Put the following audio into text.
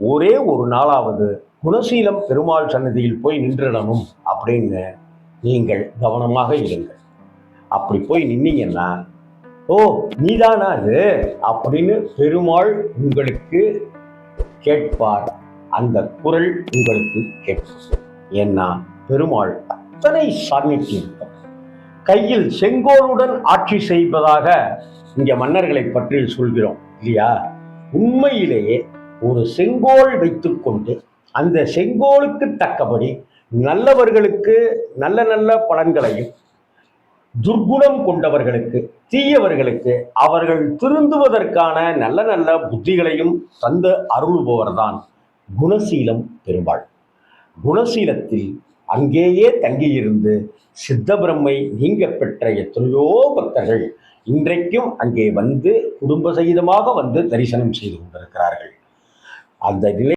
ஒரே ஒரு நாளாவது குணசீலம் பெருமாள் சன்னதியில் போய் நின்றிடணும் அப்படின்னு நீங்கள் கவனமாக இருங்கள். அப்படி போய் நின்னீங்கன்னா ஓ நீதானா அது அப்படின்னு பெருமாள் உங்களுக்கு கேட்பார். அந்த குரல் உங்களுக்கு கேட்கும். ஏன்னா பெருமாள் அத்தனை சாநித்தியம் கையில் செங்கோலுடன் ஆட்சி செய்வதாக இங்க மன்னர்களை பற்றி சொல்கிறோம் இல்லையா? உண்மையிலேயே ஒரு செங்கோல் வைத்துக்கொண்டு அந்த செங்கோலுக்கு தக்கபடி நல்லவர்களுக்கு நல்ல நல்ல பலன்களையும் துர்குணம் கொண்டவர்களுக்கு தீயவர்களுக்கு அவர்கள் திருந்துவதற்கான நல்ல நல்ல புத்திகளையும் தந்து அருள்பவர்தான் குணசீலம் பெருமாள். குணசீலத்தில் அங்கேயே தங்கியிருந்து சித்தபிரம்மை நீங்க பெற்ற எத்தனையோ பக்தர்கள் இன்றைக்கும் அங்கே வந்து குடும்ப சகிதமாக வந்து தரிசனம் செய்து கொண்டிருக்கிறார்கள். அந்த நிலை